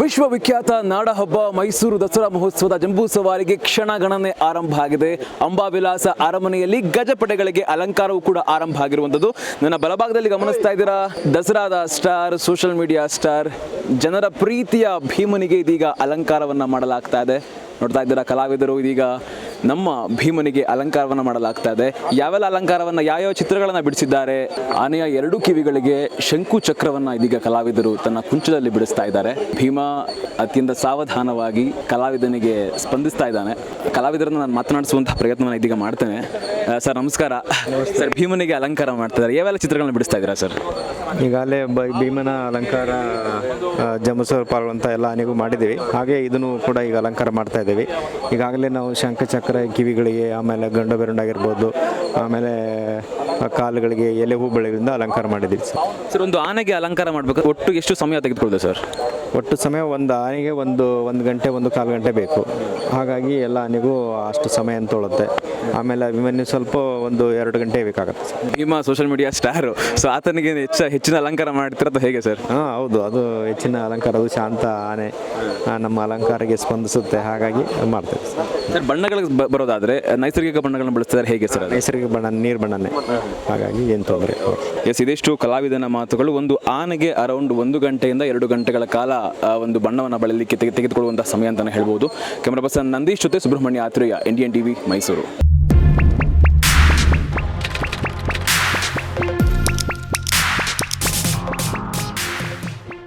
ವಿಶ್ವವಿಖ್ಯಾತ ನಾಡಹಬ್ಬ ಮೈಸೂರು ದಸರಾ ಮಹೋತ್ಸವದ ಜಂಬೂ ಸವಾರಿಗೆ ಕ್ಷಣಗಣನೆ ಆರಂಭ ಆಗಿದೆ. ಅಂಬಾವಿಲಾಸ ಅರಮನೆಯಲ್ಲಿ ಗಜಪಡೆಗಳಿಗೆ ಅಲಂಕಾರವೂ ಕೂಡ ಆರಂಭ ಆಗಿರುವಂಥದ್ದು. ನನ್ನ ಬಲಭಾಗದಲ್ಲಿ ಗಮನಿಸ್ತಾ ಇದ್ದೀರಾ? ದಸರಾದ ಸ್ಟಾರ್, ಸೋಷಿಯಲ್ ಮೀಡಿಯಾ ಸ್ಟಾರ್, ಜನರ ಪ್ರೀತಿಯ ಭೀಮನಿಗೆ ಇದೀಗ ಅಲಂಕಾರವನ್ನು ಮಾಡಲಾಗ್ತಾ ಇದೆ. ನೋಡ್ತಾ ಇದ್ದೀರಾ ಕಲಾವಿದರು ಇದೀಗ. ನಮ್ಮ ಭೀಮನಿಗೆ ಅಲಂಕಾರವನ್ನ ಮಾಡಲಾಗ್ತಾ ಇದೆ ಯಾವೆಲ್ಲ ಅಲಂಕಾರವನ್ನ ಯಾವ್ಯಾವ ಚಿತ್ರಗಳನ್ನು ಬಿಡಿಸಿದ್ದಾರೆ ಆನೆಯ ಎರಡು ಕಿವಿಗಳಿಗೆ ಶಂಕು ಚಕ್ರವನ್ನ ಇದೀಗ ಕಲಾವಿದರು ತನ್ನ ಕುಂಚದಲ್ಲಿ ಬಿಡಿಸ್ತಾ ಇದ್ದಾರೆ. ಭೀಮ ಅತ್ಯಂತ ಸಾವಧಾನವಾಗಿ ಕಲಾವಿದನಿಗೆ ಸ್ಪಂದಿಸ್ತಾ ಇದ್ದಾನೆ. ಕಲಾವಿದರನ್ನ ನಾನು ಮಾತನಾಡಿಸುವಂತಹ ಪ್ರಯತ್ನವನ್ನು ಇದೀಗ ಮಾಡ್ತೇನೆ. ಸರ್ ನಮಸ್ಕಾರ. ಸರ್ ಭೀಮನಿಗೆ ಅಲಂಕಾರ ಮಾಡ್ತಾ ಇದ್ದಾರೆ ಯಾವೆಲ್ಲ ಚಿತ್ರಗಳನ್ನ ಬಿಡಿಸ್ತಾ ಇದ್ದೀರಾ ಸರ್? ಈಗಾಗಲೇ ಭೀಮನ ಅಲಂಕಾರ ಜಮುಸೂರು ಪಾಳು ಅಂತ ಎಲ್ಲ ಆನೆಗೂ ಮಾಡಿದ್ದೀವಿ. ಹಾಗೆ ಇದನ್ನು ಕೂಡ ಈಗ ಅಲಂಕಾರ ಮಾಡ್ತಾ ಇದ್ದೀವಿ. ಈಗಾಗಲೇ ನಾವು ಶಂಖಚಕ್ರ ಕಿವಿಗಳಿಗೆ ಆಮೇಲೆ ಗಂಡ ಬೆರಂಡಾಗಿರ್ಬೋದು ಆಮೇಲೆ ಕಾಲುಗಳಿಗೆ ಎಲೆ ಹೂ ಬೆಳೆಯಿಂದ ಅಲಂಕಾರ ಮಾಡಿದ್ದೀವಿ ಸರ್. ಸರ್ ಒಂದು ಆನೆಗೆ ಅಲಂಕಾರ ಮಾಡಬೇಕು ಒಟ್ಟು ಎಷ್ಟು ಸಮಯ ತೆಗೆದುಕೊಳ್ಳೋದು ಸರ್? ಒಟ್ಟು ಸಮಯ ಒಂದು ಆನೆಗೆ ಒಂದು ಒಂದು ಗಂಟೆ ಒಂದು ಕಾಲು ಗಂಟೆ ಬೇಕು. ಹಾಗಾಗಿ ಎಲ್ಲ ಆನೆಗೂ ಅಷ್ಟು ಸಮಯ ಅಂತ ತೊಳುತ್ತೆ. ಆಮೇಲೆ ಅಭಿಮನ್ಯು ಸ್ವಲ್ಪ ಒಂದು ಎರಡು ಗಂಟೆ ಬೇಕಾಗುತ್ತೆ sir. Bhima social media star so ಆತನಿಗೆ ಹೆಚ್ಚ ಹೆಚ್ಚಿನ ಅಲಂಕಾರ ಮಾಡ್ತಿರೋದು ಹೇಗೆ ಸರ್? ಹಾಂ ಹೌದು ಅದು ಹೆಚ್ಚಿನ ಅಲಂಕಾರ ಅದು ಶಾಂತ ಆನೆ ನಮ್ಮ ಅಲಂಕಾರಕ್ಕೆ ಸ್ಪಂದಿಸುತ್ತೆ ಹಾಗಾಗಿ ಮಾಡ್ತೇವೆ ಸರ್ ಬಣ್ಣಗಳಿಗೆ ಬ- ಬರೋದಾದ್ರೆ ನೈಸರ್ಗಿಕ ಬಣ್ಣಗಳನ್ನ ಬಳಸ್ತಿದ್ದಾರೆ ಹೇಗೆ ಸರ್ ಅದು? ನೈಸರ್ಗಿಕ ಬಣ್ಣ ನೀರು ಬಣ್ಣನೇ. ಹಾಗಾಗಿ ಏನು ತೊಂದರೆ ಎಸ್ ಇದಿಷ್ಟು ಕಲಾವಿದನ ಮಾತುಗಳು. ಒಂದು ಆನೆಗೆ ಅರೌಂಡ್ ಒಂದು ಗಂಟೆಯಿಂದ ಎರಡು ಗಂಟೆಗಳ ಕಾಲ ಆ, ಒಂದು ಬಣ್ಣವನ್ನು ಬಳಲಿಕ್ಕೆ ತೆಗೆ ತೆಗೆದುಕೊಳ್ಳುವಂತಹ ಸಮಯ ಅಂತಾನೆ ಹೇಳ್ಬೋದು. ಕ್ಯಾಮರಾ ಪರ್ಸನ್ ನಂದೀಶ್ ಜೊತೆ ಸುಬ್ರಹ್ಮಣ್ಯ ಆತ್ರೇಯ ಇಂಡಿಯನ್ ಟಿವಿ ಮೈಸೂರು